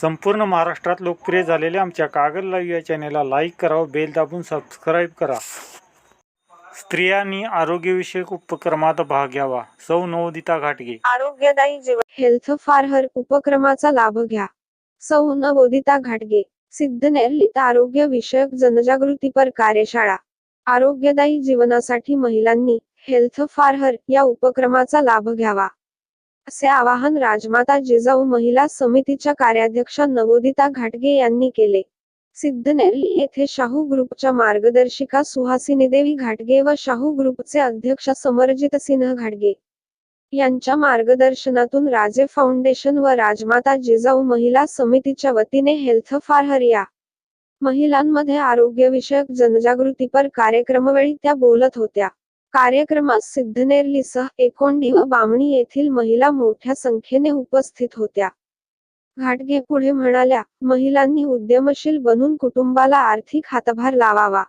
संपूर्ण महाराष्ट्रात लोकप्रिय झालेल्या आमच्या कागद लाईव्ह या चॅनेलला लाईक करा व बेल दाबून सबस्क्राईब करा. स्त्रियांनी आरोग्यविषयक उपक्रमात भाग घ्यावा. सौ नवोदिता घाटगे. आरोग्यदायी जीवन. हेल्थ फारहर उपक्रमाचा लाभ घ्या. सौ नवोदिता घाटगे. सिद्धनेरलीत आरोग्य विषयक जनजागृतीपर कार्यशाळा. आरोग्यदायी जीवनासाठी महिलांनी हेल्थ फारहर या उपक्रमाचा लाभ घ्यावा. असे आवाहन राजमाता जिजाऊ महिला समितीच्या कार्याध्यक्षा नवोदिता घाटगे यांनी केले. सिद्धनेरली येथे शाहू ग्रुपच्या मार्गदर्शिका सुहासिनी देवी घाटगे व शाहू ग्रुपचे अध्यक्ष समरजित सिंह घाटगे. यांच्या मार्गदर्शनातून राजे फाउंडेशन व राजमाता जिजाऊ महिला समितीच्या वतीने हेल्थ फार हरिया महिलांमध्ये आरोग्यविषयक जनजागृतीपर कार्यक्रमवेळी त्या बोलत होत्या. कार्यक्रमात सिद्धनेरलीसह एकोंडी व बामणी येथील महिला मोठ्या संख्येने उपस्थित होत्या. घाटगे पुढे म्हणाल्या महिलांनी उद्यमशील बनून कुटुंबाला आर्थिक हातभार लावावा.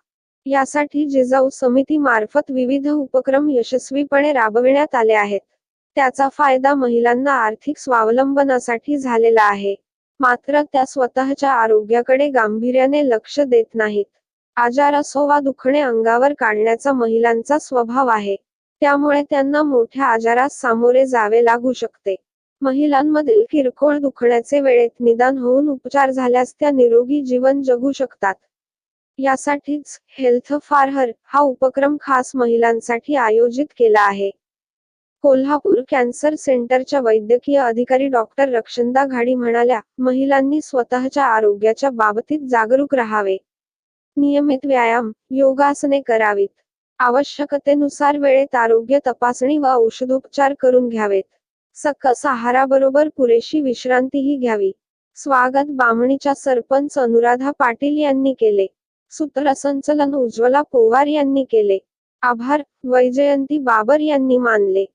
यासाठी जिजाऊ समिती मार्फत विविध उपक्रम यशस्वीपणे राबविण्यात आले आहेत. त्याचा फायदा महिलांना आर्थिक स्वावलंबनासाठी झालेला आहे. मात्र त्या स्वतःच्या आरोग्याकडे गांभीर्याने लक्ष देत नाहीत. आजार असो वा दुखणे अंगावर काढण्याचा महिलांचा स्वभाव आहे. त्यामुळे त्यांना मोठ्या आजारास सामोरे जावे लागू शकते. महिलांमधील किरकोळ दुखण्याचे वेळेत निदान होऊन उपचार झाल्यास त्या निरोगी जीवन जगू शकतात. यासाठीच हेल्थ फारहर हा उपक्रम खास महिलांसाठी आयोजित केला आहे. कोल्हापूर कॅन्सर सेंटरच्या वैद्यकीय अधिकारी डॉक्टर रक्षंदा घाडी म्हणाल्या महिलांनी स्वतःच्या आरोग्याच्या बाबतीत जागरूक राहावे. नियमित व्यायाम योगासने करावीत. आवश्यकतेनुसार वेळेत आरोग्य तपासणी व औषधोपचार करून घ्यावेत. सकस आहाराबरोबर पुरेशी विश्रांतीही घ्यावी. स्वागत बामणीच्या सरपंच अनुराधा पाटील यांनी केले. सूत्रसंचलन उज्ज्वला पोवार यांनी केले. आभार वैजयंती बाबर यांनी मानले.